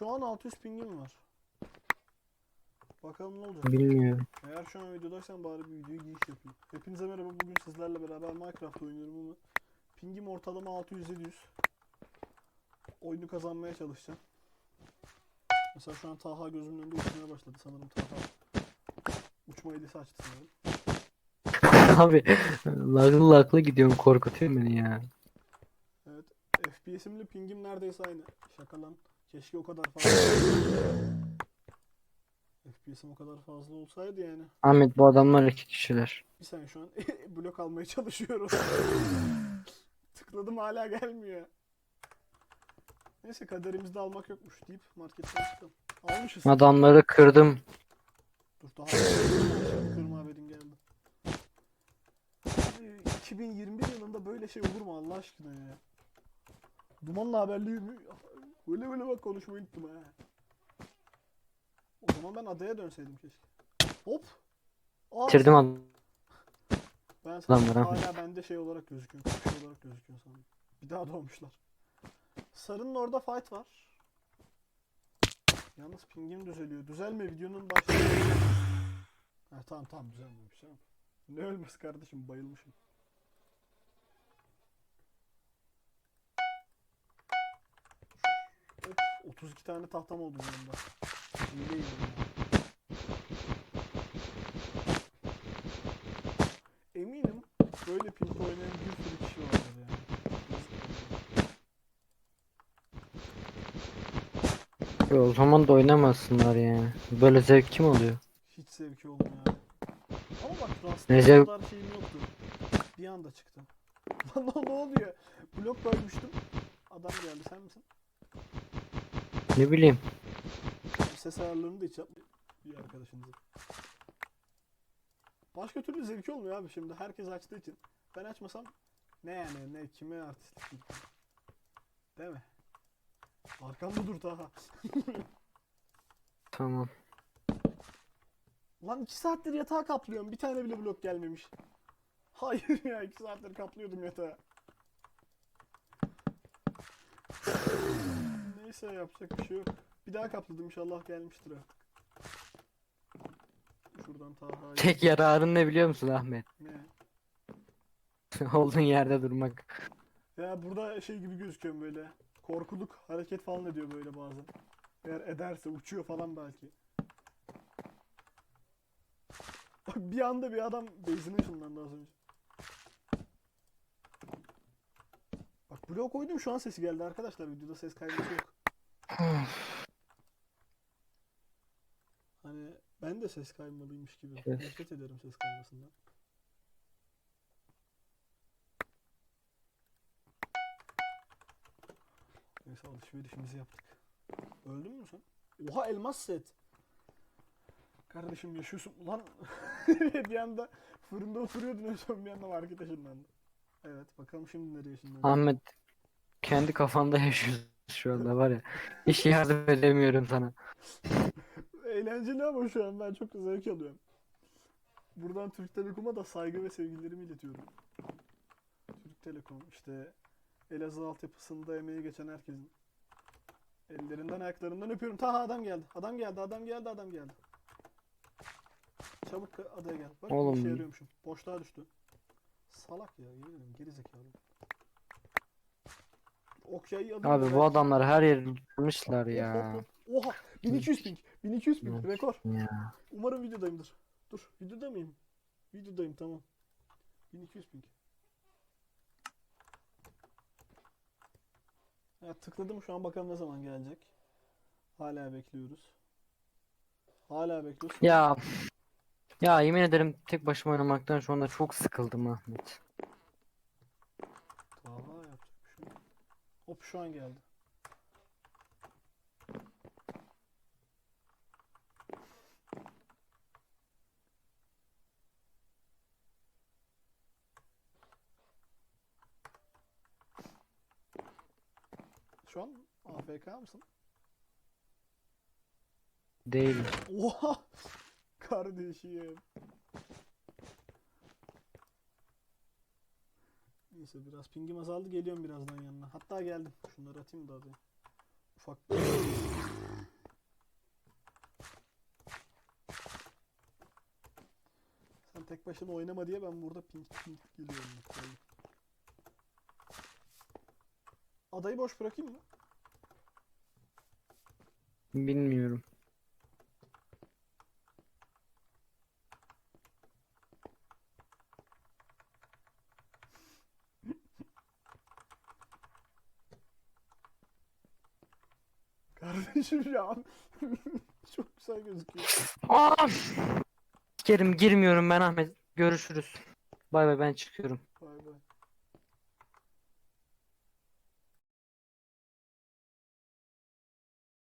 Şu an 600 pingim var. Bakalım ne olacak. Bilmiyorum. Eğer şu an videodaysan bari bir videoyu giriş yapayım. Hepinize merhaba. Bugün sizlerle beraber Minecraft oynuyorum ama pingim ortalama 600-700. Oyunu kazanmaya çalışacağım. Mesela şu an Taha gözümün önünde uçmaya başladı sanırım Taha. Uçma hilesi açtı sanırım. Abi laglı laglı gidiyorum korkutuyor beni ya. Evet. FPS'imle pingim neredeyse aynı. Şaka lan. Keşke o kadar fazla. FPS'im o kadar fazla olsaydı yani. Ahmet bu adamlar iki kişiler. Bir saniye şu an blok almaya çalışıyorum. Tıkladım hala gelmiyor. Neyse kaderimizde almak yokmuş deyip marketten çıkalım. Almışız. Adamları kırdım. Dur daha şimdi kırma haberin geldi. Abi, 2021 yılında böyle şey olur mu Allah aşkına ya? Dumanla haberliyim. Öyle öyle bak konuşmayı unuttum ha. O zaman ben adaya dönseydim keşke. Hop. Aa, Bitirdim adam. Ben sana Adamlar, ha. hala bende şey olarak gözüküyor. Şey olarak gözüküyor sanırım. Bir daha doğmuşlar. Sarının orada fight var. Yalnız pingim düzeliyor. Düzelme videonun başında. Ha tamam tamam düzelmemiş tamam. Ne ölmesi kardeşim bayılmışım. 32 tane tahtam oldu yanımda. Ya. Eminim böyle ping oynayan bir sürü kişi vardır yani. E, o zaman da oynamazsınlar yani. Böyle zevk kim oluyor? Hiç zevki olmuyor. Ama bak Ne zevk- kadar şeyim yoktu. Bir anda çıktı. Lan ne oluyor? Blok koymuştum. Adam geldi sen misin? Ne bileyim. Ses ayarlarını da hiç yapmıyor bir arkadaşınızın. Başka türlü zevki olmuyor abi şimdi. Herkes açtığı için. Ben açmasam ne yani ne kime artistlik? Değil mi? Arkamda dur daha. Tamam. Lan 2 saattir yatağı kaplıyorum. Bir tane bile blok gelmemiş. Hayır ya 2 saattir kaplıyordum yatağı. Neyse yapacak bir şey yok. Bir daha kapladım inşallah gelmiştir artık. Şuradan Taha'yı. Tek yararın ne biliyor musun Ahmet? Ne? Olduğun yerde durmak. Ya burada şey gibi gözüküyorum böyle. Korkuluk hareket falan ediyor böyle bazen. Eğer ederse uçuyor falan belki. Bak bir anda bir adam base'ine ışınlandı az önce. Bak blok koydum şu an sesi geldi arkadaşlar videoda ses kayması yok. Hani ben de ses kaymalıymış gibi. Nefret ederim ses kaymasından. Neyse alışverişimizi yaptık. Öldün mü sen? Oha elmas set. Kardeşim yaşıyorsun. Ulan bir anda fırında oturuyordun en son bir anda markete ışınlandı. Evet bakalım şimdi nereye ışınlandı. Ahmet kendi kafanda yaşıyorsun şu anda var ya. Hiç yardım edemiyorum sana. Eğlenceli ama şu an ben çok zevk alıyorum. Buradan Türk Telekom'a da saygı ve sevgilerimi iletiyorum. Türk Telekom işte Elazığ altyapısında emeği geçen herkesin. Ellerinden ayaklarından öpüyorum. Ta adam geldi. Adam geldi, adam geldi, adam geldi. Çabuk adaya gel. Bak Oğlum. işe yarıyormuşum. Boşluğa düştü. Salak ya, yemin ederim geri alayım da Abi bu adamlar her yeri tutmuşlar ya. hop, hop. Oha 1200 ping. 1200 ping. Rekor. Ya. Umarım videodayımdır. Dur, videoda mıyım? Videodayım tamam. 1200 ping. Ya tıkladım şu an bakalım ne zaman gelecek. Hala bekliyoruz. Hala bekliyoruz. Ya ya yemin ederim tek başıma oynamaktan şu anda çok sıkıldım Ahmet. Daha yapacak bir şey yok. Hop şu an geldi. Şu an AFK mısın? Değil. Oha! Kardeşim. Neyse biraz pingim azaldı geliyorum birazdan yanına. Hatta geldim. Şunları atayım da hadi. Ufak. Sen tek başına oynama diye ben burada pink pink geliyorum. Adayı boş bırakayım mı? Bilmiyorum. Kardeşim ya. Çok güzel gözüküyor. Aa! Sikerim girmiyorum ben Ahmet. Görüşürüz. Bay bay ben çıkıyorum.